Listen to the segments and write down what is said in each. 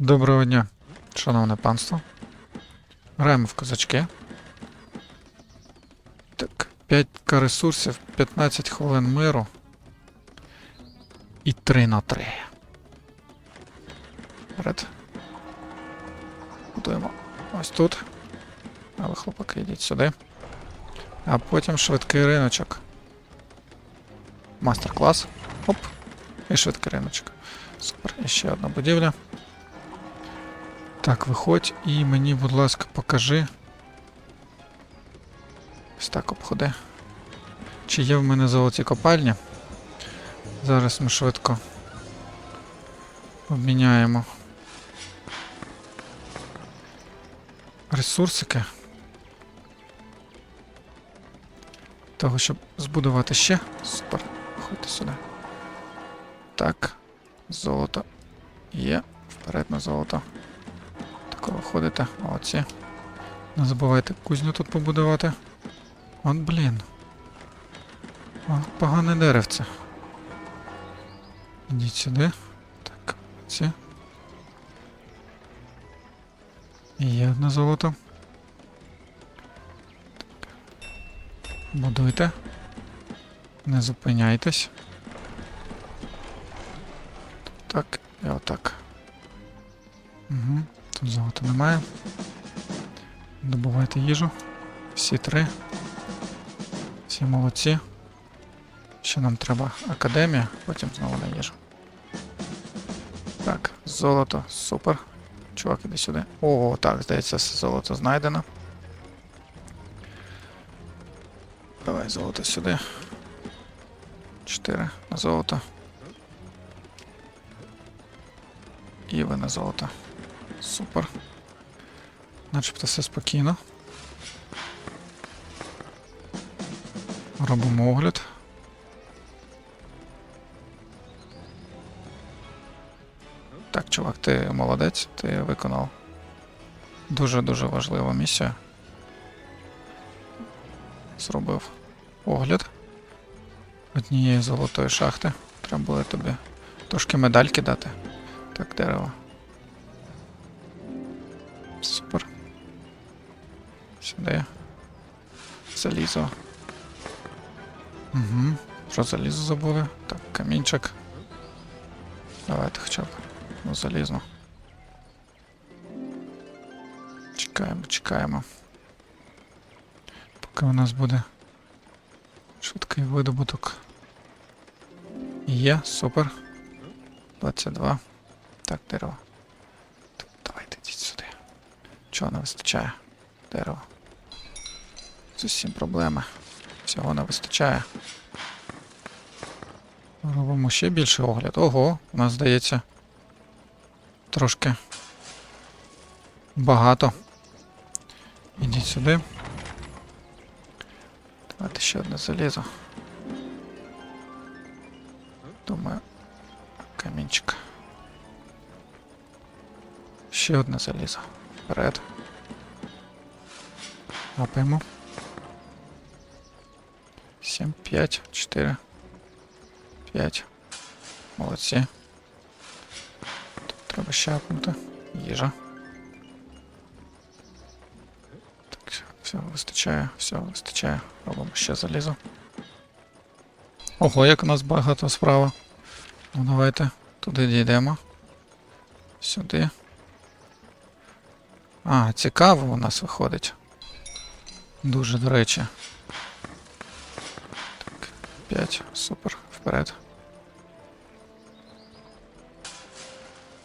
Доброго дня, шановне панство. Граємо в козачки. Так, 5 ресурсів, 15 хвилин миру. І 3 на 3. Вперед. Будуємо ось тут. Але хлопаки йдіть сюди. А потім швидкий риночок. Мастер-клас. Оп. І швидкий риночок. Супер. І ще одна будівля. Так, виходь і мені, будь ласка, покажи. Ось так обходи. Чи є в мене золоті копальні? Зараз ми швидко обміняємо ресурсики. Того, щоб збудувати ще. Супер. Виходьте сюди. Так. Золото є. Вперед на золото. Тако виходите. Молодці. Не забувайте кузню тут побудувати. От блін. От погане деревце. Ідіть сюди. Так, ці. Є одне золото. Так. Будуйте. Не зупиняйтесь. Так, і отак. Угу. Тут золота немає. Добувайте їжу. Всі три. Всі молодці. Ще нам треба академія, потім знову на їжу. Так, золото, супер. Чувак, іди сюди. О, так, здається, золото знайдено. Давай золото сюди. Чотири на золото. І ви на золото. Супер. Начебто все спокійно. Робимо огляд. Так, чувак, ти молодець, ти виконав дуже-дуже важливу місію. Зробив огляд однієї золотої шахти. Треба було тобі трошки медальки дати. Так, дерево. Сюди. Залізо. Угу. Про залізо забули. Так, камінчик. Давайте хоча б. Ну, залізно. Чекаємо, чекаємо. Поки у нас буде швидкий видобуток. Є, супер. 22. Так, дерево. Так, давайте йдіть сюди. Чого не вистачає? Дерево. З усім проблеми. Всього не вистачає. Робимо ще більший огляд. Ого, у нас здається. Трошки багато. Ідіть сюди. Давайте ще одне залізо. Думаю, камінчик. Ще одне залізо. Вперед. Лапаємо. 7, 5, 4, 5. Молодці. Тут треба ще апнути. Їжа. Так, все вистачає, все вистачає. Робимо ще залізо. Ого, як у нас багато справа. Ну давайте туди дійдемо. Сюди. А, цікаво у нас виходить. Дуже до речі. Так, 5, супер, вперед.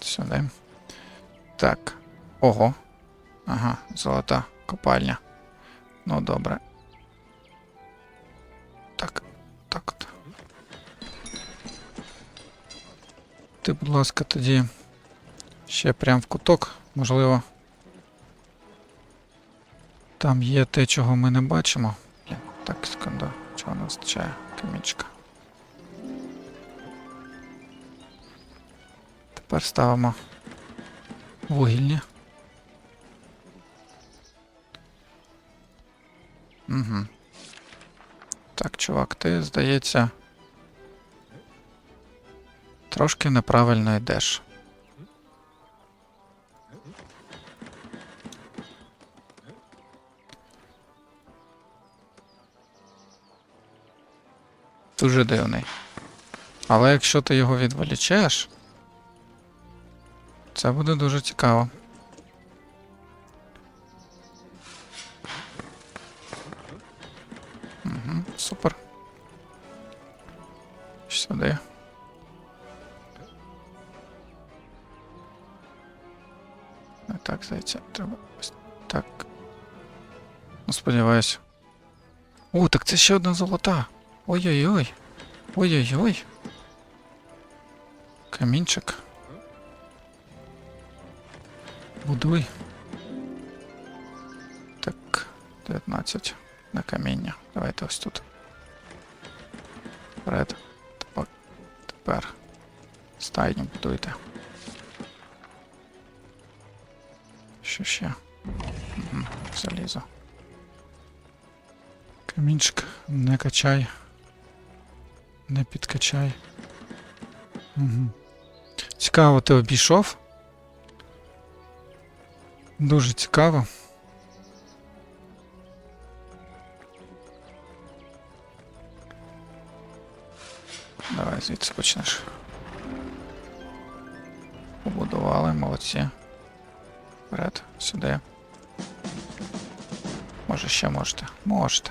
Сюди. Так. Ого. Ага, золота копальня. Ну добре. Так, так. Ти, будь ласка, тоді ще прям в куток, можливо. Там є те, чого ми не бачимо. Так, секунду, чого не вистачає камінчика. Тепер ставимо вугільні. Угу. Так, чувак, ти, здається, трошки неправильно йдеш. Дуже дивний. Але якщо ти його відволічеш, це буде дуже цікаво. Угу, супер. Сюди. Так, здається, треба ось так. Ну, сподіваюсь. О, так це ще одна золота. Ой-ой-ой. Ой-ой-ой. Камінчик. Будуй. Так, 19 на каміння. Давайте ось тут. Вперед. Тепер, стайню будуйте. Що ще? Угу, залізо. Камінчик, не качай. Не підкачай. Угу. Цікаво, ти обійшов. Дуже цікаво. Давай звідси почнеш. Побудували, молодці. Вперед, сюди. Може ще можете? Можете.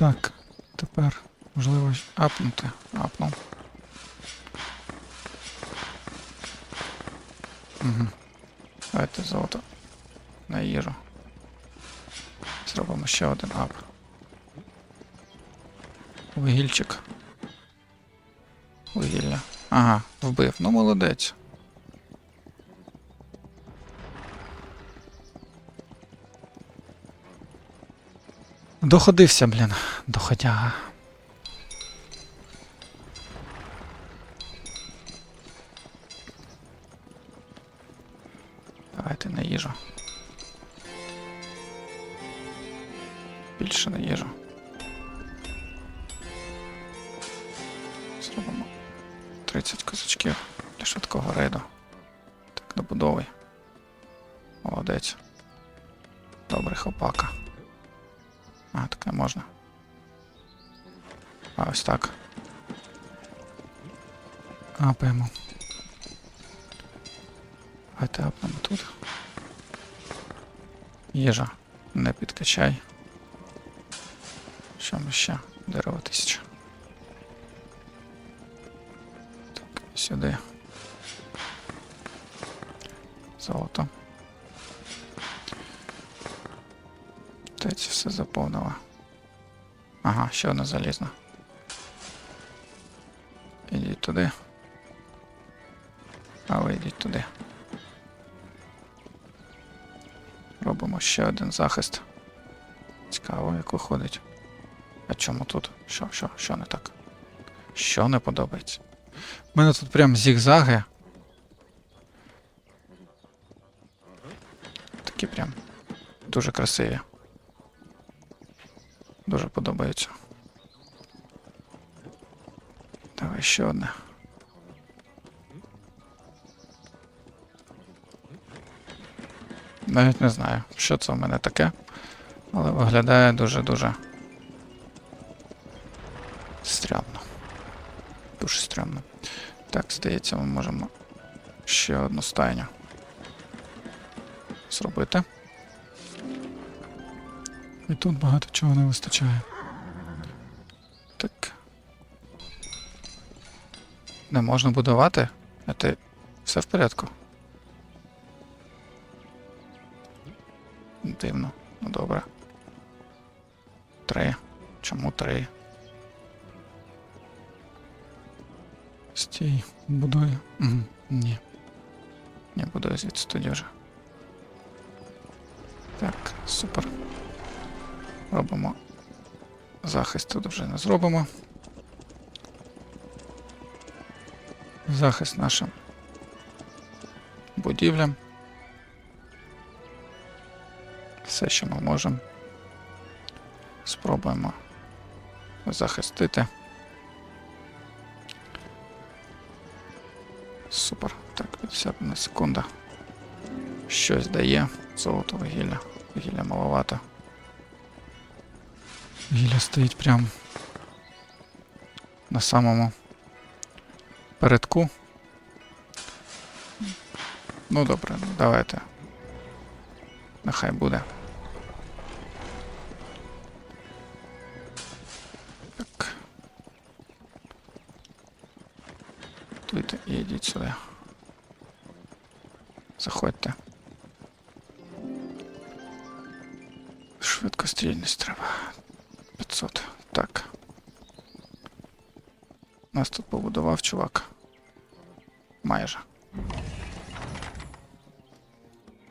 Так, тепер можливо апнути. Апнув. Угу. Давайте золото на їжу. Зробимо ще один ап. Вугільчик. Вугілля. Ага, вбив. Ну молодець. Доходився, блін, доходяга. Давайте на їжу. Більше на їжу. Зробимо 30 козачків для швидкого рейду. Так, добудовуй. Молодець. Добрий хлопака. А, таке можна. А ось так. Апаємо. Давайте апнемо тут. Їжа. Не підкачай. Що ми ще? Дерево тисяча. Так, сюди. Золото. Та все заповнила. Ага, ще одна залізна. Ідіть туди. А ви йдіть туди. Робимо ще один захист. Цікаво, як виходить. А чому тут? Що, що, що не так? Що не подобається? У мене тут прям зігзаги. Такі прям дуже красиві. Дуже подобається. Давай ще одне. Навіть не знаю, що це в мене таке, але виглядає дуже-дуже стрьомно. Дуже стрьомно. Так, здається, ми можемо ще одну стайню зробити. І тут багато чого не вистачає. Так. Не можна будувати? А ти все в порядку? Дивно. Ну добре. Три. Чому три? Стій, будує. Ні. Не будує звідси тоді вже. Так, супер. Робимо. Захист тут вже не зробимо. Захист нашим будівлям. Все, що ми можемо. Спробуємо захистити. Супер. Так, 51 секунда. Щось дає. Золото вугілля. Вугілля маловато. Вугілля стоїть прям на самому передку. Ну добре, ну давайте. Нехай буде. Так. Туйте і йдіть сюди. Заходьте. Швидкострільність треба. 500. Так. Нас тут побудував чувак. Майже.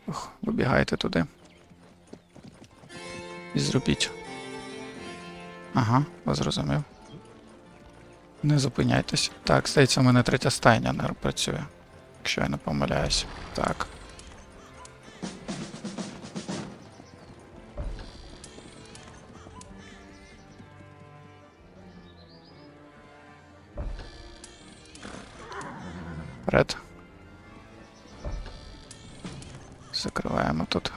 Ох, вибігайте туди. І зробіть. Ага, я зрозумів. Не зупиняйтесь. Так, здається, у мене третя стайня не працює. Якщо я не помиляюсь. Так. Вперед. Закриваємо тут.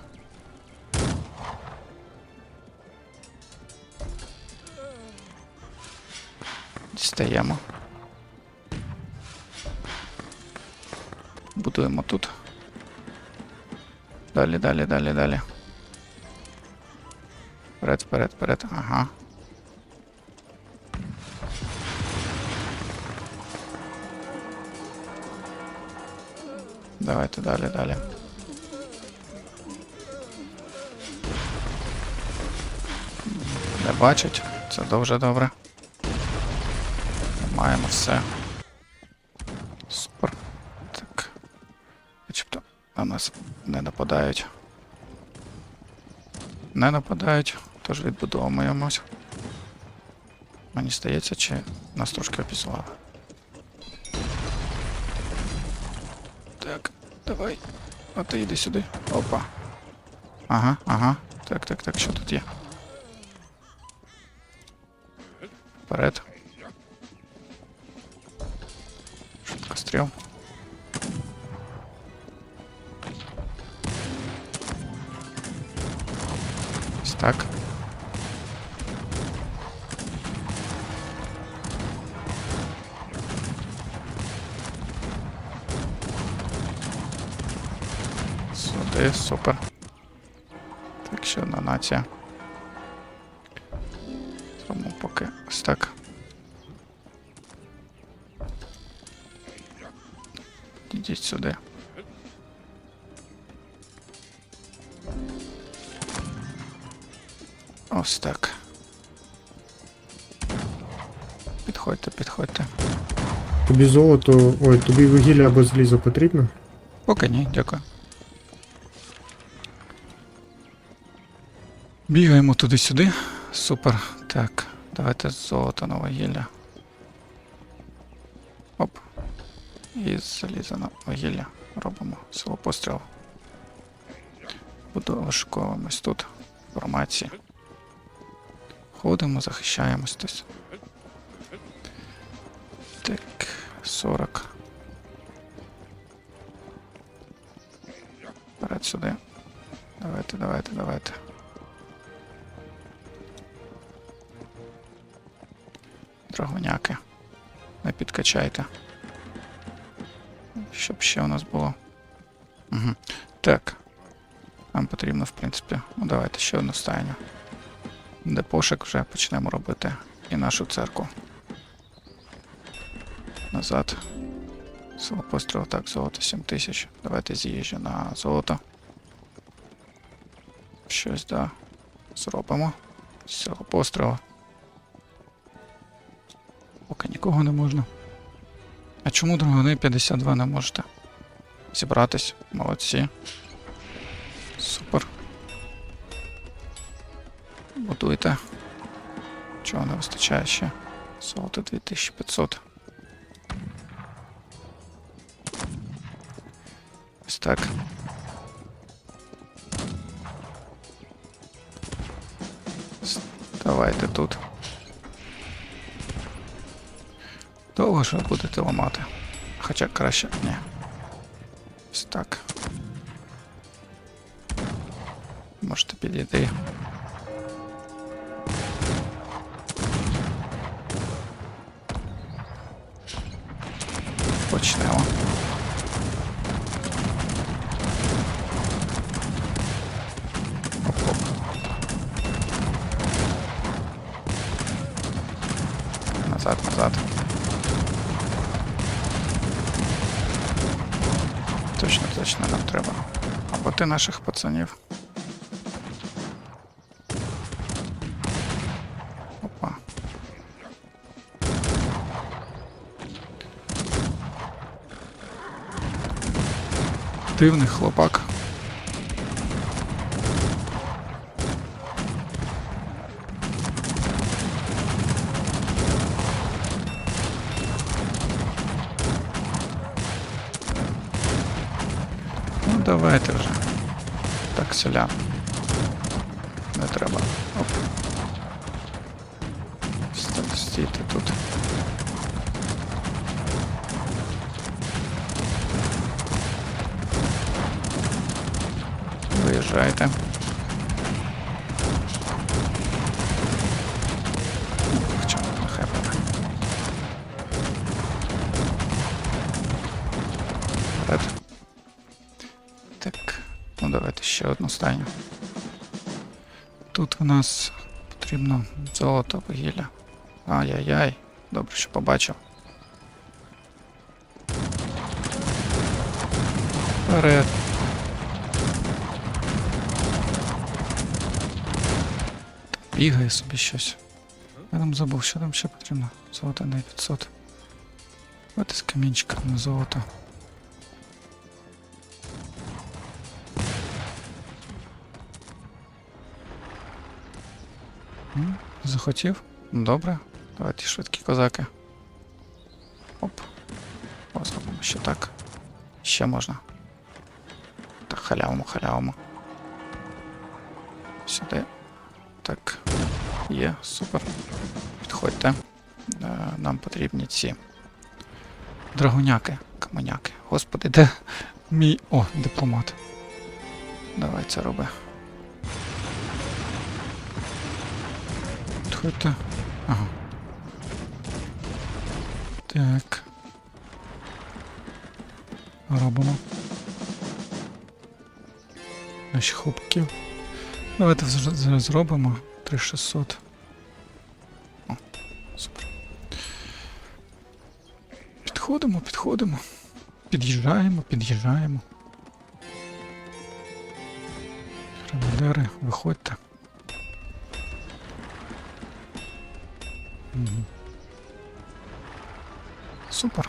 Дістаємо. Будуємо тут. Далі, далі, далі, далі. Вперед, вперед, вперед. Ага. Давайте далі, далі. Не бачить. Це дуже добре. Маємо все. Супер. Так. Начебто на нас не нападають. Не нападають, тож відбудовуємось. Мені здається, чи нас трошки опісували. Так, давай. А ти йди сюди. Опа. Ага, ага. Так, так, так, що тут є? Вперед. Швидкостріл. Ось так. Сюди, супер. Так, ще одна нація. Тому поки ось так. Ідіть сюди. Ось так. Підходьте, підходьте. Тобі золото, ой, тобі вугілля або залізо потрібно? Поки ні, дякую. Бігаємо туди-сюди. Супер. Так, давайте золото на вугілля. Оп. І залізо на вугілля. Робимо село постріл. Буду вишуковуємось тут. Формації. Ходимо, захищаємось тут. Так, 40. Вперед сюди. Давайте, давайте, давайте. Драгоняки. Не підкачайте. Щоб ще у нас було. Угу. Так. Нам потрібно, в принципі. Ну давайте ще одну стайню. Де пошик вже почнемо робити. І нашу церкву. Назад. Село постріл, так, золото 7 тисяч. Давайте з'їжджу на золото. Щось, да. Зробимо. З цього пострілу. Нікого не можна. А чому драгони 52 не можете? Зібратись. Молодці. Супер. Будуйте. Чого не вистачає ще? Золото 2500. Ось так. Давайте тут. Довго ж ви будете ламати. Хоча краще. Ні. Ось так. Можете підійти. Почнемо. Оп-оп. Назад, назад. Точно, нам треба. Або ти наших пацанів. Опа. Дивний хлопак. Виїжджайте. Хоча нехай буде. Вперед. Так, ну давайте ще одну стайню. Тут у нас потрібно золото вугілля. Ай-яй-яй, добре, що побачив. Вперед. Бігає собі щось. Я там забув, що там ще потрібно. Золото на 500. От із камінчика на золото. Захотів? Добре. Давайте швидкі козаки. Оп. О, зробимо ще так. Ще можна. Так, халявимо, халявимо. Сюди. Так. Є, супер. Підходьте. Е, Нам потрібні ці. Драгуняки, каменяки. Господи, де мій. О, дипломат. Давай це роби. Підходьте. Ага. Так. Робимо. Наші хлопків. Давайте зробимо 3600. О, супер. Підходимо, підходимо. Під'їжджаємо, під'їжджаємо. Гренадери, виходьте. Мгм. Супер.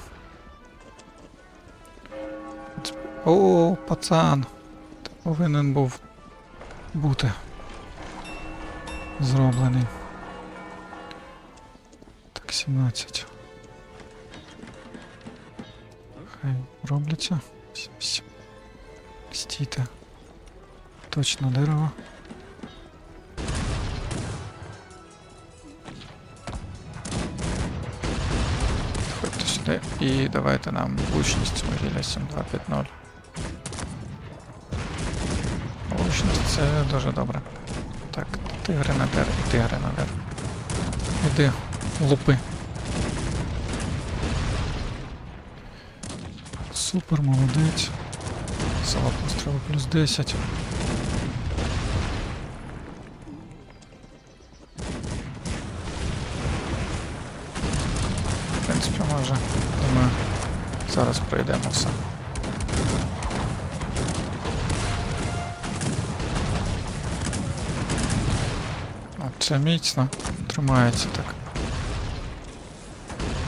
О, пацан. Ти повинен був бути зроблений. Так, 17. Хай робляться. Стійте. Точно дерево. Ходьте сюди і давайте нам влучність вугілля 7250. Це дуже добре. Так, ти гренадер, і ти гренадер. Іди, лупи. Супер, молодець. Салат пострілу плюс 10. В принципі, може. Думаю, зараз пройдемо все. це міцно тримається так.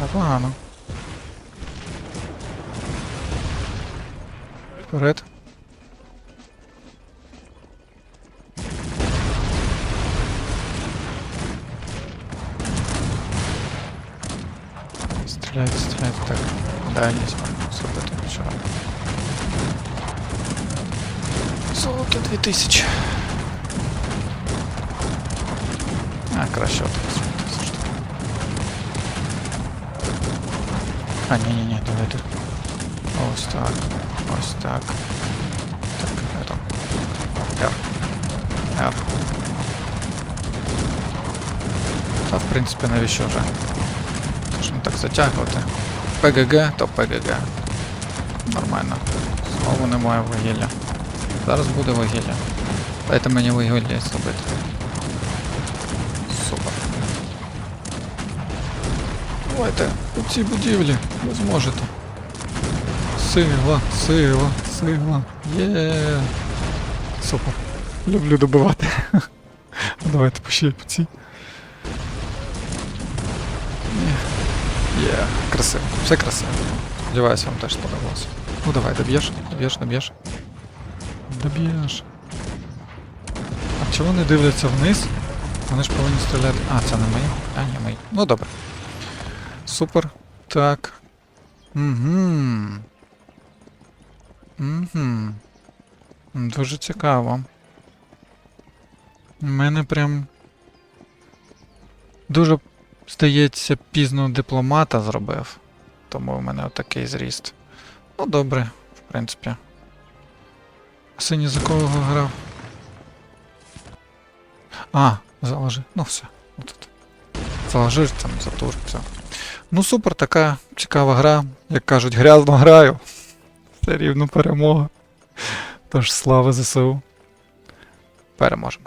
Непогано. Вперед. Стріляйте, стріляйте так. Дальність можна зробити нічого. Золото 2000. А, краще от зробити все ж таки. А, ні-ні-ні, давайте Ось так. Ось так. Так, я там. R. R. Та в принципі навіщо вже? Тож не так затягувати. ПГГ, то ПГГ. Нормально. Знову немає вугілля. Зараз буде вугілля. Дайте мені вугілля зробити. Давайте у цій будівлі ви зможете. Сила, сила, сила. Є. Супер. Люблю добивати. Давайте по цій. Є. Є. Красиво. Все красиво. Сподіваюся, вам теж сподобалося. Ну давай, доб'єш, доб'єш, доб'єш. Доб'єш. А чого вони дивляться вниз? Вони ж повинні стріляти. А, це не мої. А, ні, мої. Ну добре. Супер. Так. Угу. Угу. Дуже цікаво. У мене прям. Дуже, здається, пізно дипломата зробив. Тому в мене отакий зріст. Ну, добре, в принципі. А синій за кого грав? А, заложи. Ну все. Отут. Заложиш там, затур, все. Ну супер, така цікава гра. Як кажуть, грязно граю. Все рівно перемога. Тож слава ЗСУ. Переможемо.